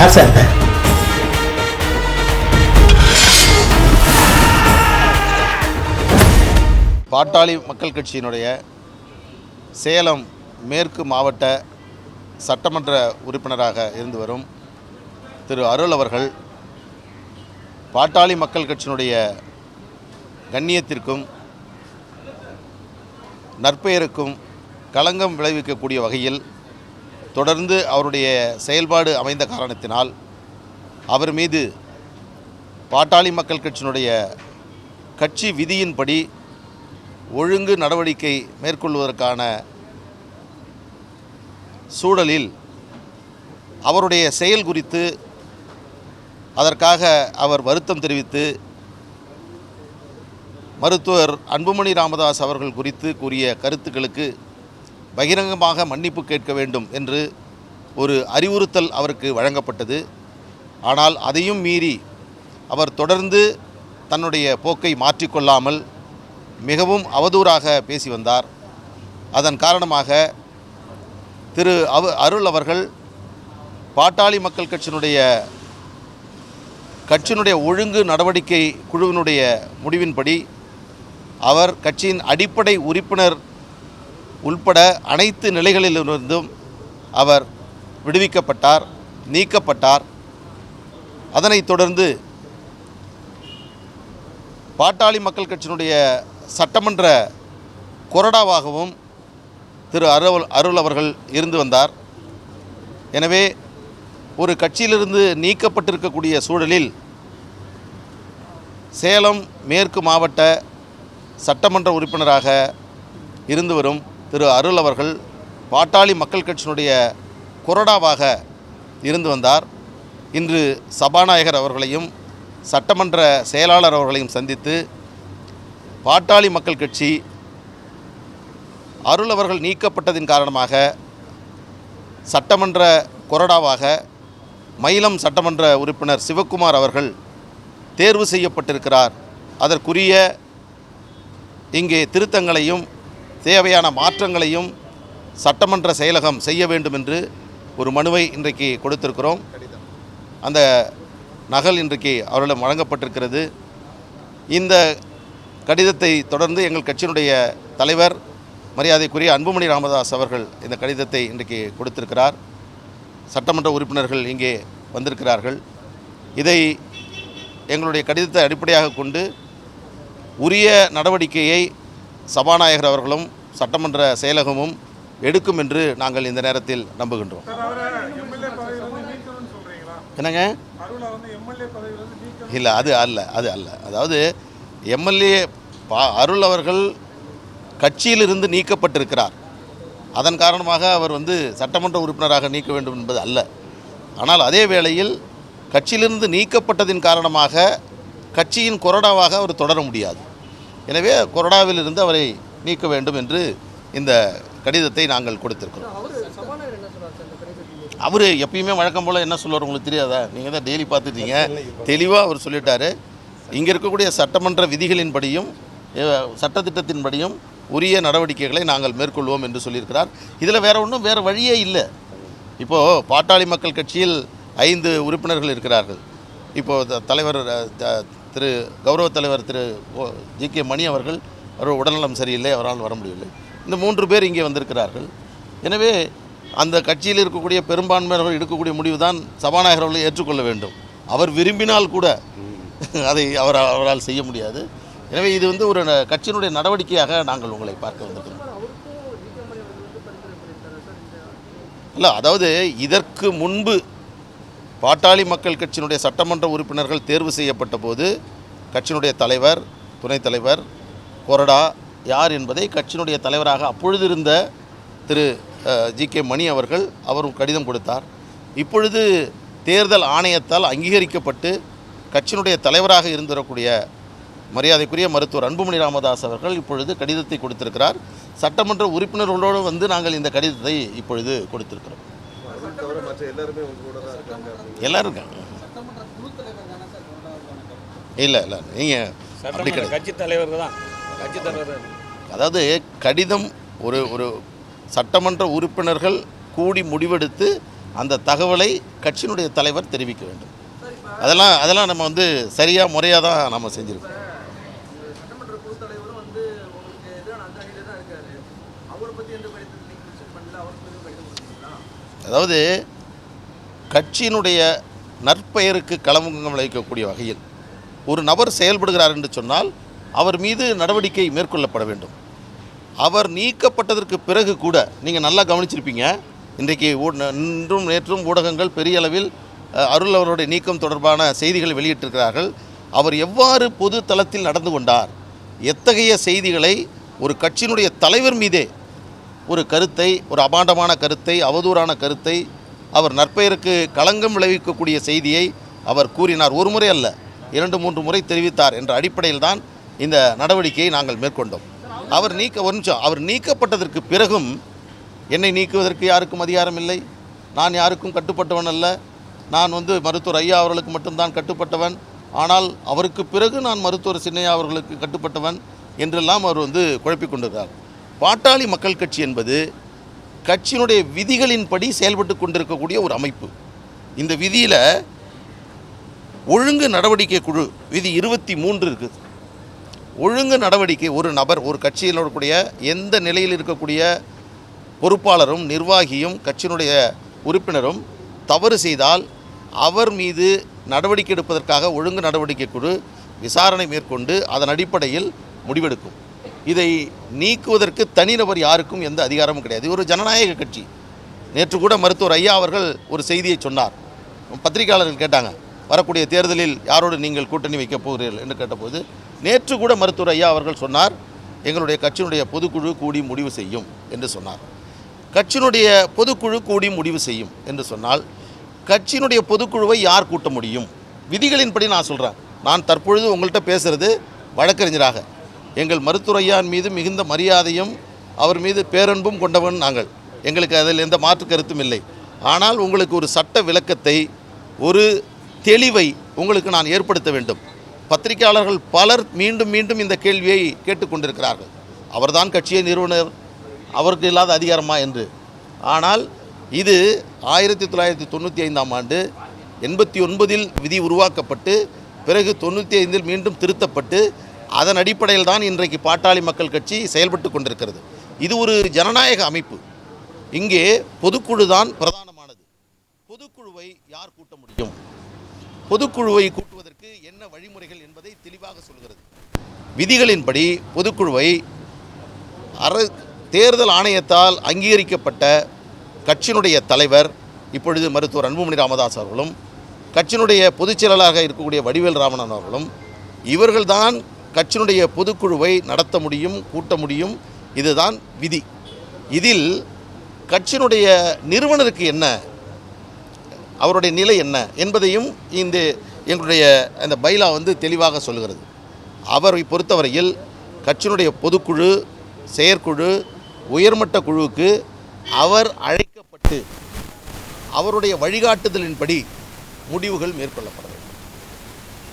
யார் சார் பாட்டாளி மக்கள் கட்சியினுடைய சேலம் மேற்கு மாவட்ட சட்டமன்ற உறுப்பினராக இருந்து வரும் திரு அருள் அவர்கள் பாட்டாளி மக்கள் கட்சியினுடைய கண்ணியத்திற்கும் நற்பெயருக்கும் களங்கம் விளைவிக்கக்கூடிய வகையில் தொடர்ந்து அவருடைய செயல்பாடு அமைந்த காரணத்தினால் அவர் மீது பாட்டாளி மக்கள் கட்சியினுடைய கட்சி விதியின்படி ஒழுங்கு நடவடிக்கை மேற்கொள்வதற்கான சூழலில் அவருடைய செயல் குறித்து அதற்காக அவர் வருத்தம் தெரிவித்து மருத்துவர் அன்புமணி ராமதாஸ் அவர்கள் குறித்து கூறிய கருத்துக்களுக்கு பகிரங்கமாக மன்னிப்பு கேட்க வேண்டும் என்று ஒரு அறிவுறுத்தல் அவருக்கு வழங்கப்பட்டது. ஆனால் அதையும் மீறி அவர் தொடர்ந்து தன்னுடைய போக்கை மாற்றிக்கொள்ளாமல் மிகவும் அவதூறாக பேசி வந்தார். அதன் காரணமாக திரு அவ அருள் அவர்கள் பாட்டாளி மக்கள் கட்சியினுடைய கட்சியினுடைய ஒழுங்கு நடவடிக்கை குழுவினுடைய முடிவின்படி அவர் கட்சியின் அடிப்படை உறுப்பினர் உள்பட அனைத்து நிலைகளிலிருந்தும் அவர் விடுவிக்கப்பட்டார் நீக்கப்பட்டார். அதனைத் தொடர்ந்து பாட்டாளி மக்கள் கட்சியினுடைய சட்டமன்ற கொறடாவாகவும் திரு அருள் அருள் அவர்கள் இருந்து வந்தார். எனவே ஒரு கட்சியிலிருந்து நீக்கப்பட்டிருக்கக்கூடிய சூழலில் சேலம் மேற்கு மாவட்ட சட்டமன்ற உறுப்பினராக இருந்து வரும் திரு அருள் அவர்கள் பாட்டாளி மக்கள் கட்சியினுடைய கொறடாவாக இருந்து வந்தார். இன்று சபாநாயகர் அவர்களையும் சட்டமன்ற செயலாளர் அவர்களையும் சந்தித்து பாட்டாளி மக்கள் கட்சி அருள் அவர்கள் நீக்கப்பட்டதின் காரணமாக சட்டமன்ற கொறடாவாக மயிலம் சட்டமன்ற உறுப்பினர் சிவக்குமார் அவர்கள் தேர்வு செய்யப்பட்டிருக்கிறார். அதற்குரிய இங்கே திருத்தங்களையும் தேவையான மாற்றங்களையும் சட்டமன்ற செயலகம் செய்ய வேண்டும் என்று ஒரு மனுவை இன்றைக்கு கொடுத்திருக்கிறோம். அந்த நகல் இன்றைக்கு அவர்களிடம் வழங்கப்பட்டிருக்கிறது. இந்த கடிதத்தை தொடர்ந்து எங்கள் கட்சியினுடைய தலைவர் மரியாதைக்குரிய அன்புமணி ராமதாஸ் அவர்கள் இந்த கடிதத்தை இன்றைக்கு கொடுத்திருக்கிறார். சட்டமன்ற உறுப்பினர்கள் இங்கே வந்திருக்கிறார்கள். இதை எங்களுடைய கடிதத்தை அடிப்படையாக கொண்டு உரிய நடவடிக்கையை சபாநாயகர் அவர்களும் சட்டமன்ற செயலகமும் எடுக்கும் என்று நாங்கள் இந்த நேரத்தில் நம்புகின்றோம். என்னங்க? இல்லை அது அல்ல அது அல்ல. அதாவது எம்எல்ஏ பா அருள் அவர்கள் கட்சியிலிருந்து நீக்கப்பட்டிருக்கிறார். அதன் காரணமாக அவர் வந்து சட்டமன்ற உறுப்பினராக நீக்க வேண்டும் என்பது அல்ல. ஆனால் அதே வேளையில் கட்சியிலிருந்து நீக்கப்பட்டதின் காரணமாக கட்சியின் கொறடாவாக அவர் தொடர முடியாது. எனவே கொறடாவில் இருந்து அவரை நீக்க வேண்டும் என்று இந்த கடிதத்தை நாங்கள் கொடுத்திருக்கிறோம். அவர் எப்பயுமே வழக்கம் போல் என்ன சொல்லுவார் உங்களுக்கு தெரியாதா? நீங்கள் தான் டெய்லி பார்த்துட்டீங்க. தெளிவாக அவர் சொல்லிட்டாரு. இங்கே இருக்கக்கூடிய சட்டமன்ற விதிகளின்படியும் சட்டத்திட்டத்தின்படியும் உரிய நடவடிக்கைகளை நாங்கள் மேற்கொள்வோம் என்று சொல்லியிருக்கிறார். இதில் வேற ஒன்றும் வேறு வழியே இல்லை. இப்போது பாட்டாளி மக்கள் கட்சியில் ஐந்து உறுப்பினர்கள் இருக்கிறார்கள். இப்போது தலைவர் திரு கௌரவ தலைவர் திரு ஜி கே மணி அவர்கள் அவர் உடல்நலம் சரியில்லை அவரால் வர முடியவில்லை. இந்த மூன்று பேர் இங்கே வந்திருக்கிறார்கள். எனவே அந்த கட்சியில் இருக்கக்கூடிய பெரும்பான்மையினர்கள் எடுக்கக்கூடிய முடிவு தான் சபாநாயகர் அவர்கள் ஏற்றுக்கொள்ள வேண்டும். அவர் விரும்பினால் கூட அதை அவர் அவரால் செய்ய முடியாது. எனவே இது வந்து ஒரு கட்சியினுடைய நடவடிக்கையாக நாங்கள் உங்களை பார்க்க வந்திருக்கிறோம். இல்லை அதாவது இதற்கு முன்பு பாட்டாளி மக்கள் கட்சியினுடைய சட்டமன்ற உறுப்பினர்கள் தேர்வு செய்யப்பட்ட போது கட்சியினுடைய தலைவர் துணைத் தலைவர் கொரடா யார் என்பதை கட்சியினுடைய தலைவராக அப்பொழுது இருந்த திரு ஜி கே மணி அவர்கள் அவரும் கடிதம் கொடுத்தார். இப்பொழுது தேர்தல் ஆணையத்தால் அங்கீகரிக்கப்பட்டு கட்சியினுடைய தலைவராக இருந்து வரக்கூடிய மரியாதைக்குரிய மருத்துவர் அன்புமணி ராமதாஸ் அவர்கள் இப்பொழுது கடிதத்தை கொடுத்திருக்கிறார். சட்டமன்ற உறுப்பினர்களோடு வந்து நாங்கள் இந்த கடிதத்தை இப்பொழுது கொடுத்திருக்கிறோம். எல்லாரும் இருக்காங்க இல்லை இல்லை நீங்கள் அப்படி கிடையாது. கட்சி தலைவர் தான். கட்சி தலைவர். அதாவது கடிதம் ஒரு ஒரு சட்டமன்ற உறுப்பினர்கள் கூடி முடிவெடுத்து அந்த தகவலை கட்சியினுடைய தலைவர் தெரிவிக்க வேண்டும். அதெல்லாம் அதெல்லாம் நம்ம வந்து சரியாக முறையாக தான் நம்ம செஞ்சுருக்கோம். சட்டமன்ற குழு தலைவரும் வந்து உங்களுக்கு எதிரான அந்த அணியில தான் இருக்காரு. அவரை பத்தி எந்த கடிதத்தில் நீங்க மென்ஷன் பண்ணல. அவருக்கு எதுவும் கடிதம் கொடுத்தீங்களா? அதாவது கட்சியினுடைய நற்பெயருக்கு களமுகம் விளைவிக்கக்கூடிய வகையில் ஒரு நபர் செயல்படுகிறார் என்று சொன்னால் அவர் மீது நடவடிக்கை மேற்கொள்ளப்பட வேண்டும். அவர் நீக்கப்பட்டதற்கு பிறகு கூட நீங்கள் நல்லா கவனிச்சிருப்பீங்க. இன்றைக்கு இன்றும் நேற்றும் ஊடகங்கள் பெரிய அளவில் அருள் அவருடைய நீக்கம் தொடர்பான செய்திகளை வெளியிட்டிருக்கிறார்கள். அவர் எவ்வாறு பொது தளத்தில் நடந்து கொண்டார்? எத்தகைய செய்திகளை ஒரு கட்சியினுடைய தலைவர் மீதே ஒரு கருத்தை ஒரு அபாண்டமான கருத்தை அவதூறான கருத்தை அவர் நற்பெயருக்கு களங்கம் விளைவிக்கக்கூடிய செய்தியை அவர் கூறினார். ஒரு முறை அல்ல இரண்டு மூன்று முறை தெரிவித்தார் என்ற அடிப்படையில் தான் இந்த நடவடிக்கையை நாங்கள் மேற்கொண்டோம். அவர் நீக்க ஒரு நிமிஷம் அவர் நீக்கப்பட்டதற்கு பிறகும் என்னை நீக்குவதற்கு யாருக்கும் அதிகாரம் இல்லை. நான் யாருக்கும் கட்டுப்பட்டவன் அல்ல. நான் வந்து மருத்துவர் ஐயா அவர்களுக்கு மட்டும்தான் கட்டுப்பட்டவன். ஆனால் அவருக்கு பிறகு நான் மருத்துவர் சின்னையா அவர்களுக்கு கட்டுப்பட்டவன் என்றெல்லாம் அவர் வந்து குழப்பிக் கொண்டிருக்கிறார். பாட்டாளி மக்கள் கட்சி என்பது கட்சியினுடைய விதிகளின்படி செயல்பட்டு கொண்டிருக்கக்கூடிய ஒரு அமைப்பு. இந்த விதியில் ஒழுங்கு நடவடிக்கை குழு விதி இருபத்தி மூன்று இருக்குது. ஒழுங்கு நடவடிக்கை ஒரு நபர் ஒரு கட்சியில் இருக்கக்கூடிய எந்த நிலையில் இருக்கக்கூடிய பொறுப்பாளரும் நிர்வாகியும் கட்சியினுடைய உறுப்பினரும் தவறு செய்தால் அவர் மீது நடவடிக்கை எடுப்பதற்காக ஒழுங்கு நடவடிக்கை குழு விசாரணை மேற்கொண்டு அதன் அடிப்படையில் முடிவெடுக்கும். இதை நீக்குவதற்கு தனிநபர் யாருக்கும் எந்த அதிகாரமும் கிடையாது. ஒரு ஜனநாயக கட்சி. நேற்று கூட மருத்துவர் ஐயா அவர்கள் ஒரு செய்தியை சொன்னார். பத்திரிகையாளர்கள் கேட்டாங்க வரக்கூடிய தேர்தலில் யாரோடு நீங்கள் கூட்டணி வைக்கப் போகிறீர்கள்? என்று கேட்டபோது நேற்று கூட மருத்துவர் ஐயா அவர்கள் சொன்னார் எங்களுடைய கட்சியினுடைய பொதுக்குழு கூடி முடிவு செய்யும் என்று சொன்னார். கட்சியினுடைய பொதுக்குழு கூடி முடிவு செய்யும் என்று சொன்னால் கட்சியினுடைய பொதுக்குழுவை யார் கூட்ட முடியும்? விதிகளின்படி நான் சொல்கிறேன் நான் தற்பொழுது உங்கள்கிட்ட பேசுகிறது வழக்கறிஞராக எங்கள் மருத்துவரையான் மீது மிகுந்த மரியாதையும் அவர் மீது பேரன்பும் கொண்டவன் நாங்கள். எங்களுக்கு அதில் எந்த மாற்று கருத்தும் இல்லை. ஆனால் உங்களுக்கு ஒரு சட்ட விளக்கத்தை ஒரு தெளிவை உங்களுக்கு நான் ஏற்படுத்த வேண்டும். பத்திரிகையாளர்கள் பலர் மீண்டும் மீண்டும் இந்த கேள்வியை கேட்டுக்கொண்டிருக்கிறார்கள். அவர்தான் கட்சியை நிறுவனர் அவருக்கு இல்லாத அதிகாரமா என்று. ஆனால் இது ஆயிரத்தி தொள்ளாயிரத்தி தொண்ணூற்றி ஐந்தாம் ஆண்டு எண்பத்தி ஒன்பதில் விதி உருவாக்கப்பட்டு பிறகு தொண்ணூற்றி ஐந்தில் மீண்டும் திருத்தப்பட்டு அதன் அடிப்படையில் தான் இன்றைக்கு பாட்டாளி மக்கள் கட்சி செயல்பட்டு கொண்டிருக்கிறது. இது ஒரு ஜனநாயக அமைப்பு. இங்கே பொதுக்குழு தான் பிரதானமானது. பொதுக்குழுவை யார் கூட்ட முடியும்? பொதுக்குழுவை கூட்டுவதற்கு என்ன வழிமுறைகள் என்பதை தெளிவாக சொல்கிறது. விதிகளின்படி பொதுக்குழுவை அர தேர்தல் ஆணையத்தால் அங்கீகரிக்கப்பட்ட கட்சியினுடைய தலைவர் இப்பொழுது மருத்துவர் அன்புமணி ராமதாஸ் அவர்களும் கட்சியினுடைய பொதுச் செயலாளராக இருக்கக்கூடிய வடிவேல் ராமணன் அவர்களும் இவர்கள்தான் கட்சியினுடைய பொதுக்குழுவை நடத்த முடியும் கூட்ட முடியும். இதுதான் விதி. இதில் கட்சியினுடைய நிறுவனருக்கு என்ன? அவருடைய நிலை என்ன? என்பதையும் இந்த எங்களுடைய அந்த பைலா வந்து தெளிவாக சொல்லுகிறது. அவரை பொறுத்தவரையில் கட்சியினுடைய பொதுக்குழு செயற்குழு உயர்மட்ட குழுவுக்கு அவர் அழைக்கப்பட்டு அவருடைய வழிகாட்டுதலின்படி முடிவுகள் மேற்கொள்ளப்பட வேண்டும்.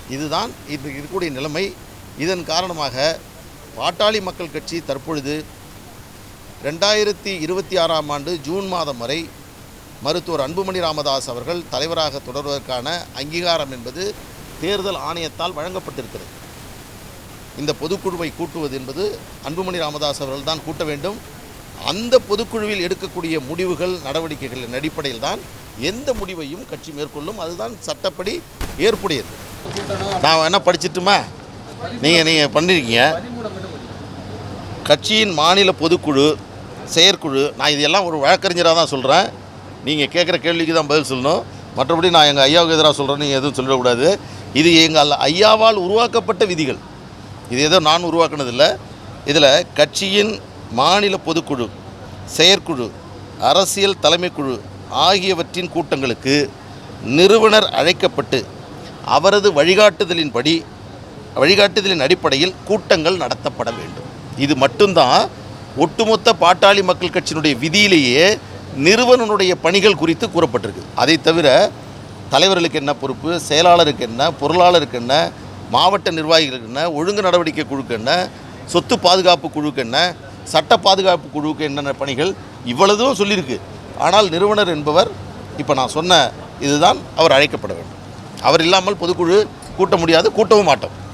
இதுதான் இன்று இருக்கக்கூடிய நிலைமை. இதன் காரணமாக பாட்டாளி மக்கள் கட்சி தற்பொழுது ரெண்டாயிரத்தி இருபத்தி ஆறாம் ஆண்டு ஜூன் மாதம் வரை மருத்துவர் அன்புமணி ராமதாஸ் அவர்கள் தலைவராக தொடர்வதற்கான அங்கீகாரம் என்பது தேர்தல் ஆணையத்தால் வழங்கப்பட்டிருக்கிறது. இந்த பொதுக்குழுவை கூட்டுவது என்பது அன்புமணி ராமதாஸ் அவர்கள் தான் கூட்ட வேண்டும். அந்த பொதுக்குழுவில் எடுக்கக்கூடிய முடிவுகள் நடவடிக்கைகளின் அடிப்படையில் தான் எந்த முடிவையும் கட்சி மேற்கொள்ளும். அதுதான் சட்டப்படி ஏற்புடையது. நான் என்ன படிச்சிட்டுமா? நீங்கள் நீங்கள் பண்ணியிருக்கீங்க கட்சியின் மாநில பொதுக்குழு செயற்குழு நான் இதெல்லாம் ஒரு வழக்கறிஞராக தான் சொல்கிறேன் நீங்கள் கேட்குற கேள்விக்கு தான் பதில் சொல்லணும். மற்றபடி நான் எங்கள் ஐயாவுக்கு எதிராக சொல்கிறேன் நீங்கள் எதுவும் சொல்லிடக்கூடாது இது எங்கள் ஐயாவால் உருவாக்கப்பட்ட விதிகள். இது ஏதோ நான் உருவாக்குனதில்லை. இதில் கட்சியின் மாநில பொதுக்குழு செயற்குழு அரசியல் தலைமைக்குழு ஆகியவற்றின் கூட்டங்களுக்கு நிறுவனர் அழைக்கப்பட்டு அவரது வழிகாட்டுதலின்படி வழிகாட்டுதலின் அடிப்படையில் கூட்டங்கள் நடத்தப்பட வேண்டும். இது மட்டும்தான் ஒட்டுமொத்த பாட்டாளி மக்கள் கட்சியினுடைய விதியிலேயே நிறுவனனுடைய பணிகள் குறித்து கூறப்பட்டிருக்கு. அதை தவிர தலைவர்களுக்கு என்ன பொறுப்பு செயலாளருக்கு என்ன பொருளாளருக்கு என்ன மாவட்ட நிர்வாகிகளுக்கு என்ன ஒழுங்கு நடவடிக்கை குழுக்கு என்ன சொத்து பாதுகாப்பு குழுக்கு என்ன சட்ட பாதுகாப்பு குழுவுக்கு என்னென்ன பணிகள் இவ்வளதும் சொல்லியிருக்கு. ஆனால் நிறுவனர் என்பவர் இப்போ நான் சொன்ன இதுதான் அவர் அழைக்கப்பட வேண்டும். அவர் இல்லாமல் பொதுக்குழு கூட்ட முடியாது கூட்டவும் மாட்டோம்.